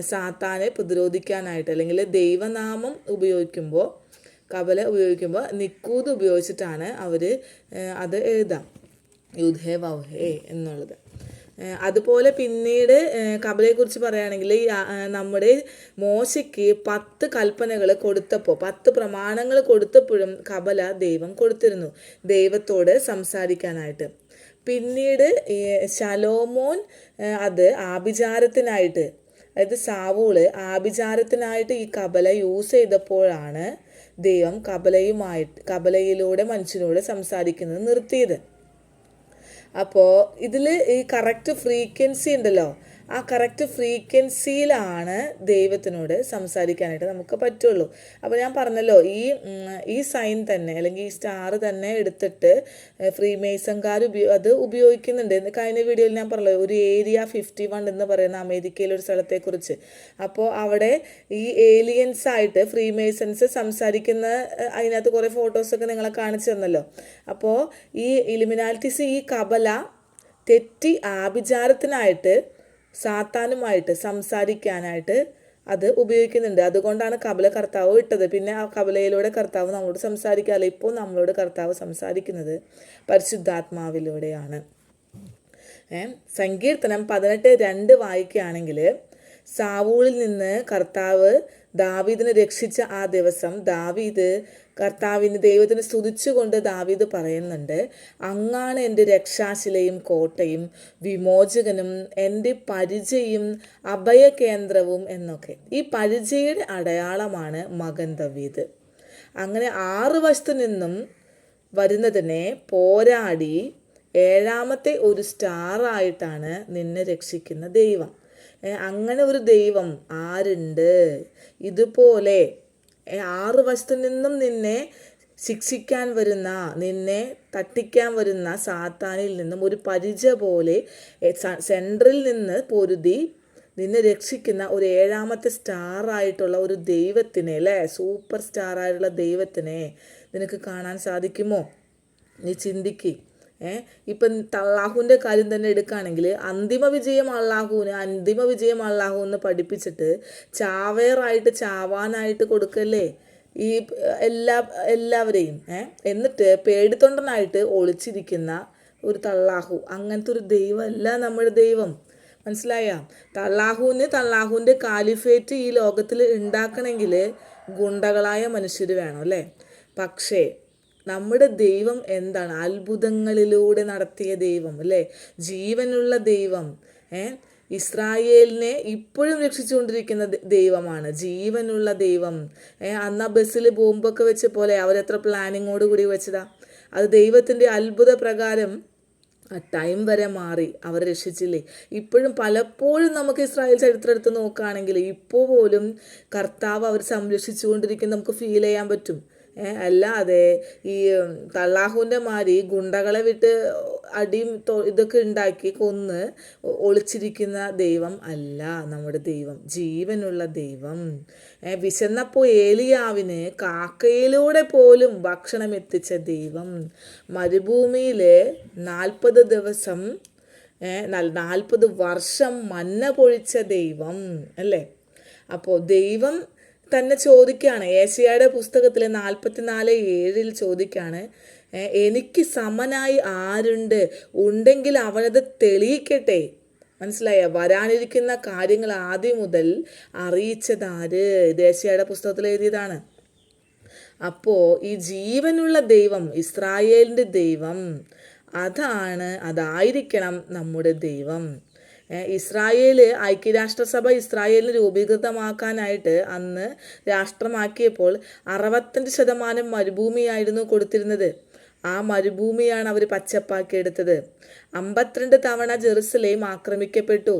സാത്താനെ പ്രതിരോധിക്കാനായിട്ട് അല്ലെങ്കിൽ ദൈവനാമം ഉപയോഗിക്കുമ്പോൾ കബല ഉപയോഗിക്കുമ്പോൾ നിക്കൂത് ഉപയോഗിച്ചിട്ടാണ് അവർ അത് എഴുതാം. യുദ്ധേ വൗഹേ എന്നുള്ളത്. അതുപോലെ പിന്നീട് കബലയെക്കുറിച്ച് പറയുകയാണെങ്കിൽ നമ്മുടെ മോശയ്ക്ക് പത്ത് കൽപ്പനകൾ കൊടുത്തപ്പോൾ പത്ത് പ്രമാണങ്ങൾ കൊടുത്തപ്പോഴും കബല ദൈവം കൊടുത്തിരുന്നു ദൈവത്തോട് സംസാരിക്കാനായിട്ട്. പിന്നീട് ശലോമോൻ അത് ആഭിചാരത്തിനായിട്ട് അതായത് സാവൂൾ ആഭിചാരത്തിനായിട്ട് ഈ കബല യൂസ് ചെയ്തപ്പോഴാണ് ദൈവം കബലയുമായിട്ട് കബലയിലൂടെ മനുഷ്യനോട് സംസാരിക്കുന്നത് നിർത്തിയത്. അപ്പോൾ ഇതിൽ ഈ കറക്റ്റ് ഫ്രീക്വൻസി ഉണ്ടല്ലോ. ആ കറക്റ്റ് ഫ്രീക്വൻസിയിലാണ് ദൈവത്തിനോട് സംസാരിക്കാനായിട്ട് നമുക്ക് പറ്റുള്ളൂ. അപ്പോൾ ഞാൻ പറഞ്ഞല്ലോ ഈ ഈ സൈൻ തന്നെ അല്ലെങ്കിൽ ഈ സ്റ്റാർ തന്നെ എടുത്തിട്ട് ഫ്രീ മേസൺകാർ ഉപയോഗ അത് ഉപയോഗിക്കുന്നുണ്ട്. കഴിഞ്ഞ വീഡിയോയിൽ ഞാൻ പറഞ്ഞല്ലോ ഒരു ഏരിയ ഫിഫ്റ്റി വൺ എന്ന് പറയുന്ന അമേരിക്കയിലെ ഒരു സ്ഥലത്തെക്കുറിച്ച്. അപ്പോൾ അവിടെ ഈ ഏലിയൻസ് ആയിട്ട് ഫ്രീ മേസൺസ് സംസാരിക്കുന്ന അതിനകത്ത് കുറേ ഫോട്ടോസൊക്കെ നിങ്ങളെ കാണിച്ചു തന്നല്ലോ. അപ്പോൾ ഈ ഇലിമിനാലിറ്റീസ് ഈ കബല തെറ്റി ആഭിചാരത്തിനായിട്ട് സാത്താനുമായിട്ട് സംസാരിക്കാനായിട്ട് അത് ഉപയോഗിക്കുന്നുണ്ട്. അതുകൊണ്ടാണ് കബല കർത്താവ് ഇട്ടത്. പിന്നെ ആ കബലയിലൂടെ കർത്താവ് നമ്മളോട് സംസാരിക്കാറില്ല. ഇപ്പോൾ നമ്മളോട് കർത്താവ് സംസാരിക്കുന്നത് പരിശുദ്ധാത്മാവിലൂടെയാണ്. സങ്കീർത്തനം പതിനെട്ട് രണ്ട് വായിക്കുകയാണെങ്കിൽ സാവൂളിൽ നിന്ന് കർത്താവ് ദാവീദിനെ രക്ഷിച്ച ആ ദിവസം ദാവീദ് കർത്താവിന് ദൈവത്തിന് സ്തുതിച്ചുകൊണ്ട് ദാവീദ് പറയുന്നുണ്ട് അങ്ങാണ് എന്റെ രക്ഷാശിലയും കോട്ടയും വിമോചകനും എന്റെ പരിചയും അഭയകേന്ദ്രവും എന്നൊക്കെ. ഈ പരിചയുടെ അടയാളമാണ് മകൻ ദവീദ്. അങ്ങനെ ആറ് വശത്തു നിന്നും വരുന്നതിനെ പോരാടി ഏഴാമത്തെ ഒരു സ്റ്റാറായിട്ടാണ് നിന്നെ രക്ഷിക്കുന്ന ദൈവം. അങ്ങനെ ഒരു ദൈവം ആരുണ്ട്? ഇതുപോലെ ആറ് വശത്തു നിന്നും നിന്നെ ശിക്ഷിക്കാൻ വരുന്ന നിന്നെ തട്ടിക്കാൻ വരുന്ന സാത്താനിൽ നിന്നും ഒരു പരിച പോലെ സെൻട്രിൽ നിന്ന് പൊരുതി നിന്നെ രക്ഷിക്കുന്ന ഒരു ഏഴാമത്തെ സ്റ്റാർ ആയിട്ടുള്ള ഒരു ദൈവത്തിനെ അല്ലേ? സൂപ്പർ സ്റ്റാർ ആയിട്ടുള്ള ദൈവത്തിനെ നിനക്ക് കാണാൻ സാധിക്കുമോ? നീ ചിന്തിക്ക്. ഇപ്പം അള്ളാഹുവിന്റെ കാര്യം തന്നെ എടുക്കുകയാണെങ്കിൽ അന്തിമ വിജയം അള്ളാഹുവിന് അന്തിമ വിജയം അള്ളാഹു എന്ന് പഠിപ്പിച്ചിട്ട് ചാവേറായിട്ട് ചാവാനായിട്ട് കൊടുക്കല്ലേ? ഈ എല്ലാ എല്ലാവരെയും എന്നിട്ട് പേടിത്തൊണ്ടനായിട്ട് ഒളിച്ചിരിക്കുന്ന ഒരു തള്ളാഹു അങ്ങനത്തെ ഒരു ദൈവമല്ല നമ്മുടെ ദൈവം. മനസ്സിലായ? തള്ളാഹുവിന് തള്ളാഹുവിന്റെ കാലിഫേറ്റ് ഈ ലോകത്തിൽ ഉണ്ടാക്കണമെങ്കിൽ ഗുണ്ടകളായ മനുഷ്യർ വേണം അല്ലേ? പക്ഷേ നമ്മുടെ ദൈവം എന്താണ്? അത്ഭുതങ്ങളിലൂടെ നടത്തിയ ദൈവം അല്ലേ? ജീവനുള്ള ദൈവം ഏ? ഇസ്രായേലിനെ ഇപ്പോഴും രക്ഷിച്ചുകൊണ്ടിരിക്കുന്ന ദൈവമാണ്. ജീവനുള്ള ദൈവം ഏ? അന്ന് ആ ബസ്സിൽ ബോംബൊക്കെ വെച്ച പോലെ അവരെത്ര പ്ലാനിങ്ങോട് കൂടി വെച്ചതാ? അത് ദൈവത്തിന്റെ അത്ഭുത പ്രകാരം ആ ടൈം വരെ മാറി അവർ രക്ഷിച്ചില്ലേ? ഇപ്പോഴും പലപ്പോഴും നമുക്ക് ഇസ്രായേൽ ചരിത്രം എടുത്ത് നോക്കുകയാണെങ്കിൽ ഇപ്പോൾ പോലും കർത്താവ് അവർ സംരക്ഷിച്ചുകൊണ്ടിരിക്കുന്ന നമുക്ക് ഫീൽ ചെയ്യാൻ പറ്റും. അല്ലാതെ ഈ തള്ളാഹുവിന്റെ മാതിരി ഗുണ്ടകളെ വിട്ട് അടിയും ഇതൊക്കെ ഉണ്ടാക്കി കൊന്ന് ഒളിച്ചിരിക്കുന്ന ദൈവം അല്ല നമ്മുടെ ദൈവം. ജീവനുള്ള ദൈവം. വിശന്നപ്പോൾ ഏലിയാവിന് കാക്കയിലൂടെ പോലും ഭക്ഷണം എത്തിച്ച ദൈവം. മരുഭൂമിയിലെ നാൽപ്പത് ദിവസം നാൽപ്പത് വർഷം മന്ന പൊഴിച്ച ദൈവം അല്ലേ? അപ്പോൾ ദൈവം തന്നെ ചോദിക്കുകയാണ്. ഏഷ്യയുടെ പുസ്തകത്തിലെ നാൽപ്പത്തിനാല് ഏഴിൽ ചോദിക്കുകയാണ് എനിക്ക് സമനായി ആരുണ്ട്? ഉണ്ടെങ്കിൽ അവനത് തെളിയിക്കട്ടെ. മനസ്സിലായ? വരാനിരിക്കുന്ന കാര്യങ്ങൾ ആദ്യം മുതൽ അറിയിച്ചതാര്? ദേശീയയുടെ പുസ്തകത്തിൽ എഴുതിയതാണ്. അപ്പോൾ ഈ ജീവനുള്ള ദൈവം ഇസ്രായേലിന്റെ ദൈവം അതാണ് അതായിരിക്കണം നമ്മുടെ ദൈവം. ഏ, ഇസ്രായേൽ ഐക്യരാഷ്ട്രസഭ ഇസ്രായേലിന് രൂപീകൃതമാക്കാനായിട്ട് അന്ന് രാഷ്ട്രമാക്കിയപ്പോൾ അറുപത്തഞ്ച് ശതമാനം മരുഭൂമിയായിരുന്നു കൊടുത്തിരുന്നത്. ആ മരുഭൂമിയാണ് അവർ പച്ചപ്പാക്കിയെടുത്തത്. അമ്പത്തിരണ്ട് തവണ ജെറുസലേം ആക്രമിക്കപ്പെട്ടു.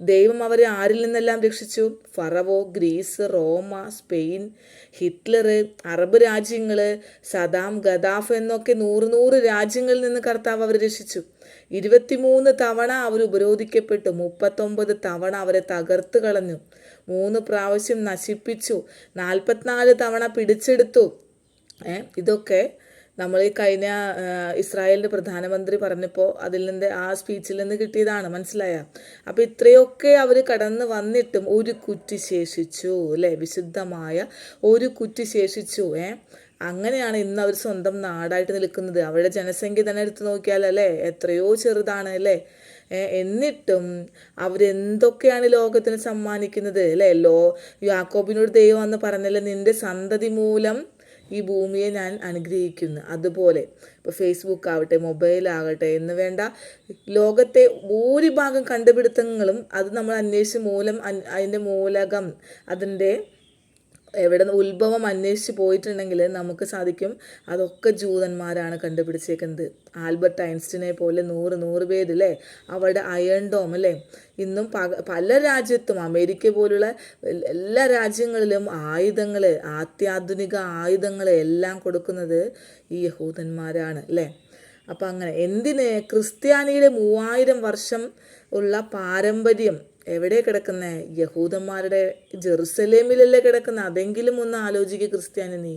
ദൈവം അവരെ ആരിൽ നിന്നെല്ലാം രക്ഷിച്ചു? ഫറവോ Greece Roma Spain Hitler Arab രാജ്യങ്ങൾ സദാം ഗദാഫ് എന്നൊക്കെ നൂറ് നൂറ് രാജ്യങ്ങളിൽ നിന്ന് കർത്താവ് അവരെ രക്ഷിച്ചു. ഇരുപത്തിമൂന്ന് തവണ അവർ ഉപരോധിക്കപ്പെട്ടു. മുപ്പത്തൊമ്പത് തവണ അവരെ തകർത്ത് കളഞ്ഞു. മൂന്ന് പ്രാവശ്യം നശിപ്പിച്ചു. നാൽപ്പത്തിനാല് തവണ പിടിച്ചെടുത്തു. ഇതൊക്കെ നമ്മൾ ഈ കഴിഞ്ഞ ഇസ്രായേലിന്റെ പ്രധാനമന്ത്രി പറഞ്ഞപ്പോൾ അതിൽ നിന്ന് ആ സ്പീച്ചിൽ നിന്ന് കിട്ടിയതാണ് മനസ്സിലായ? അപ്പോൾ ഇത്രയൊക്കെ അവർ കടന്ന് വന്നിട്ടും ഒരു കുറ്റി ശേഷിച്ചു അല്ലേ? വിശുദ്ധമായ ഒരു കുറ്റി ശേഷിച്ചു ഏ? അങ്ങനെയാണ് ഇന്ന് അവർ സ്വന്തം നാടായിട്ട് നിൽക്കുന്നത്. അവരുടെ ജനസംഖ്യ തന്നെ എടുത്തു നോക്കിയാൽ അല്ലേ? എത്രയോ ചെറുതാണ് അല്ലേ? എന്നിട്ടും അവരെന്തൊക്കെയാണ് ലോകത്തിന് സമ്മാനിക്കുന്നത് അല്ലേ? ലോ യാക്കോബിനോട് ദൈവം എന്ന് പറഞ്ഞല്ലേ നിന്റെ സന്തതി മൂലം ഈ ഭൂമിയെ ഞാൻ അനുഗ്രഹിക്കുന്നു. അതുപോലെ ഇപ്പോൾ ഫേസ്ബുക്ക് ആവട്ടെ മൊബൈൽ ആകട്ടെ എന്ന് വേണ്ട ലോകത്തെ ഭൂരിഭാഗം കണ്ടുപിടുത്തങ്ങളും അത് നമ്മൾ അന്വേഷിച്ച് മൂലം അതിന്റെ മൂലകം അതിന്റെ എവിടെ നിന്ന് ഉത്ഭവം അന്വേഷിച്ച് പോയിട്ടുണ്ടെങ്കിൽ നമുക്ക് സാധിക്കും. അതൊക്കെ ജൂതന്മാരാണ് കണ്ടുപിടിച്ചേക്കുന്നത്. ആൽബർട്ട് ഐൻസ്റ്റിനെ പോലെ നൂറ് നൂറ് പേരില്ലേ അവരുടെ അയൺ ഡോം അല്ലേ ഇന്നും പല രാജ്യത്തും അമേരിക്ക പോലുള്ള എല്ലാ രാജ്യങ്ങളിലും ആയുധങ്ങൾ ആത്യാധുനിക ആയുധങ്ങൾ എല്ലാം കൊടുക്കുന്നത് ഈ യഹൂദന്മാരാണ് അല്ലേ അപ്പം അങ്ങനെ എന്തിന് ക്രിസ്ത്യാനിയുടെ മൂവായിരം വർഷം ഉള്ള പാരമ്പര്യം എവിടെ കിടക്കുന്നത് യഹൂദന്മാരുടെ ജെറുസലേമിലല്ലേ കിടക്കുന്ന? അതെങ്കിലും ഒന്ന് ആലോചിക്കുക ക്രിസ്ത്യാനി നീ.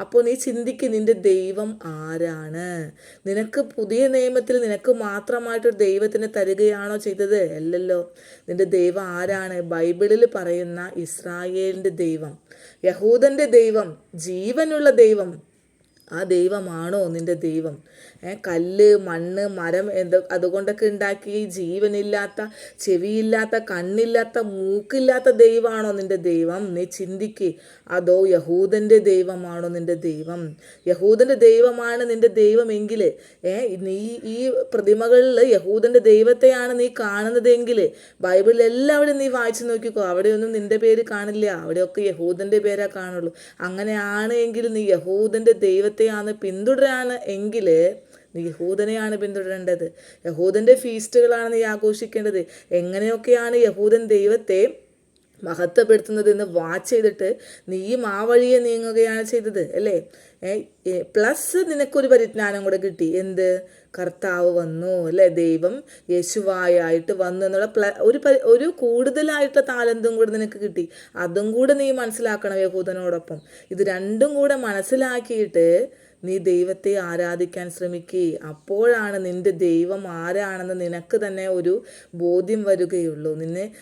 അപ്പോൾ നീ ചിന്തിക്ക് നിന്റെ ദൈവം ആരാണ്? നിനക്ക് പുതിയ നിയമത്തിൽ നിനക്ക് മാത്രമായിട്ടൊരു ദൈവത്തിനെ തരികയാണോ ചെയ്തത്? അല്ലല്ലോ. നിന്റെ ദൈവം ആരാണ്? ബൈബിളിൽ പറയുന്ന ഇസ്രായേലിന്റെ ദൈവം. യഹൂദന്റെ ദൈവം ജീവനുള്ള ദൈവം ആ ദൈവമാണോ നിന്റെ ദൈവം? കല്ല് മണ്ണ് മരം എന്ത് അതുകൊണ്ടൊക്കെ ഉണ്ടാക്കി ജീവനില്ലാത്ത ചെവിയില്ലാത്ത കണ്ണില്ലാത്ത മൂക്കില്ലാത്ത ദൈവമാണോ നിന്റെ ദൈവം? നീ ചിന്തിക്ക്. അതോ യഹൂദന്റെ ദൈവമാണോ നിന്റെ ദൈവം? യഹൂദന്റെ ദൈവമാണ് നിന്റെ ദൈവമെങ്കിൽ ഏ നീ ഈ പ്രതിമകളിൽ യഹൂദന്റെ ദൈവത്തെയാണ് നീ കാണുന്നതെങ്കിൽ ബൈബിളിൽ എല്ലാവരും നീ വായിച്ചു നോക്കിക്കോ. അവിടെയൊന്നും നിന്റെ പേര് കാണില്ല. അവിടെയൊക്കെ യഹൂദന്റെ പേരാ കാണുള്ളൂ. അങ്ങനെയാണ് എങ്കിൽ നീ യഹൂദന്റെ ദൈവത്തെയാണ് പിന്തുടരാണ് എങ്കിൽ നീ യഹൂദനെയാണ് പിന്തുടരേണ്ടത്. യഹൂദന്റെ ഫീസ്റ്റുകളാണ് നീ ആഘോഷിക്കേണ്ടത്. എങ്ങനെയൊക്കെയാണ് യഹൂദൻ ദൈവത്തെ മഹത്വപ്പെടുത്തുന്നത് എന്ന് വാച്ച് ചെയ്തിട്ട് നീയും ആ വഴിയെ നീങ്ങുകയാണ് ചെയ്തത് അല്ലേ? പ്ലസ് നിനക്കൊരു പരിജ്ഞാനം കൂടെ കിട്ടി. എന്ത്? കർത്താവ് വന്നു അല്ലേ? ദൈവം യേശുവായായിട്ട് വന്നു എന്നുള്ള പ്ല ഒരു ഒരു കൂടുതലായിട്ടുള്ള താലന്തും കൂടെ നിനക്ക് കിട്ടി. അതും കൂടെ നീ മനസ്സിലാക്കണം യഹൂദനോടൊപ്പം. ഇത് രണ്ടും കൂടെ മനസ്സിലാക്കിയിട്ട് നീ ദൈവത്തെ ആരാധിക്കാൻ ശ്രമിക്കുക അപ്പോഴാണ് നിന്റെ ദൈവം ആരാണെന്ന് നിനക്ക് തന്നെ ഒരു ബോധ്യം വരികയുള്ളൂ. നിന്നെ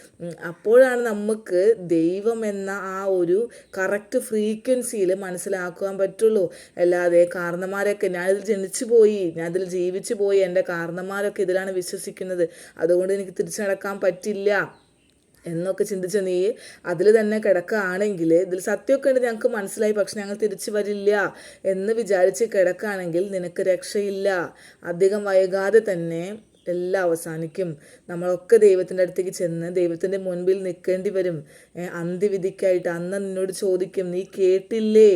അപ്പോഴാണ് നമുക്ക് ദൈവം എന്ന ആ ഒരു കറക്റ്റ് ഫ്രീക്വൻസിയിൽ മനസ്സിലാക്കുവാൻ പറ്റുള്ളൂ. അല്ലാതെ കാരണന്മാരൊക്കെ ഞാനിതിൽ ജനിച്ചു പോയി ഞാനിതിൽ ജീവിച്ചു പോയി എന്റെ കാരണന്മാരൊക്കെ ഇതിലാണ് വിശ്വസിക്കുന്നത്. അതുകൊണ്ട് എനിക്ക് തിരിച്ചു നടക്കാൻ പറ്റില്ല. എന്നൊക്കെ ചിന്തിച്ച നീ അതിൽ തന്നെ കിടക്കുകയാണെങ്കിൽ ഇതിൽ സത്യമൊക്കെ ഉണ്ട്. ഞങ്ങൾക്ക് മനസ്സിലായി. പക്ഷെ ഞങ്ങൾ തിരിച്ചു വരില്ല എന്ന് വിചാരിച്ച് കിടക്കുകയാണെങ്കിൽ നിനക്ക് രക്ഷയില്ല. അധികം വൈകാതെ തന്നെ എല്ലാം അവസാനിക്കും. നമ്മളൊക്കെ ദൈവത്തിന്റെ അടുത്തേക്ക് ചെന്ന് ദൈവത്തിന്റെ മുൻപിൽ നിൽക്കേണ്ടി വരും. അന്ത്യവിധിക്കായിട്ട് അന്ന് നിന്നോട് ചോദിക്കും നീ കേട്ടില്ലേ?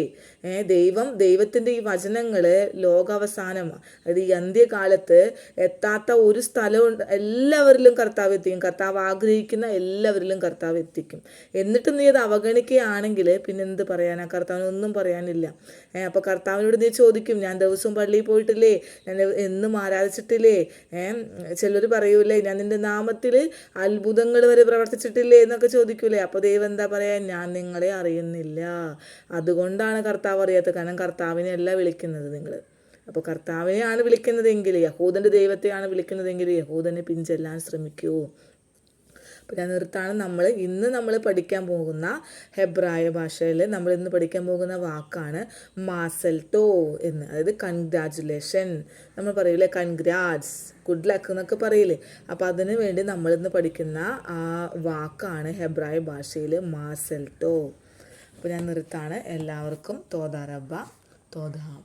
ദൈവം ദൈവത്തിന്റെ ഈ വചനങ്ങൾ ലോകാവസാനം അതായത് ഈ അന്ത്യകാലത്ത് എത്താത്ത ഒരു സ്ഥലം എല്ലാവരിലും കർത്താവ് എത്തിക്കും. കർത്താവ് ആഗ്രഹിക്കുന്ന എല്ലാവരിലും കർത്താവ് എത്തിക്കും. എന്നിട്ട് നീ അത് അവഗണിക്കുകയാണെങ്കിൽ പിന്നെ എന്ത് പറയാനാ? കർത്താവിന് ഒന്നും പറയാനില്ല. അപ്പോൾ കർത്താവിനോട് നീ ചോദിക്കും ഞാൻ ദിവസവും പള്ളിയിൽ പോയിട്ടില്ലേ? ഞാൻ എന്നും ആരാധിച്ചിട്ടില്ലേ? ചിലർ പറയൂലേ ഞാൻ നിന്റെ നാമത്തിൽ അത്ഭുതങ്ങൾ വരെ പ്രവർത്തിച്ചിട്ടില്ലേ? എന്നൊക്കെ ചോദിക്കൂലേ. അപ്പോൾ ദൈവം എന്താ പറയാ? ഞാൻ നിങ്ങളെ അറിയുന്നില്ല. അതുകൊണ്ടാണ് കർത്താവ് അറിയാത്തത് കാരണം കർത്താവിനെ അല്ല വിളിക്കുന്നത് നിങ്ങൾ. അപ്പോൾ കർത്താവിനെയാണ് വിളിക്കുന്നതെങ്കിൽ യഹൂദന്റെ ദൈവത്തെയാണ് വിളിക്കുന്നതെങ്കിൽ യഹൂദനെ പിഞ്ചെല്ലാൻ ശ്രമിക്കൂ. അപ്പോൾ ഞാൻ നിർത്താണ് നമ്മൾ ഇന്ന് നമ്മൾ പഠിക്കാൻ പോകുന്ന ഹെബ്രായ ഭാഷയിൽ നമ്മൾ ഇന്ന് പഠിക്കാൻ പോകുന്ന വാക്കാണ് മാസൽട്ടോ എന്ന്. അതായത് കൺഗ്രാജുലേഷൻ. നമ്മൾ പറയൂലേ കൺഗ്രാറ്റ്സ് ഗുഡ് ലക്ക് എന്നൊക്കെ പറയില്ലേ? അപ്പോൾ അതിന് വേണ്ടി നമ്മൾ ഇന്ന് പഠിക്കുന്ന ആ വാക്കാണ് ഹെബ്രായ ഭാഷയിൽ മാസൽട്ടോ. അപ്പോൾ ഞാൻ നിർത്താണ്. എല്ലാവർക്കും തോതാറബ തോതാബ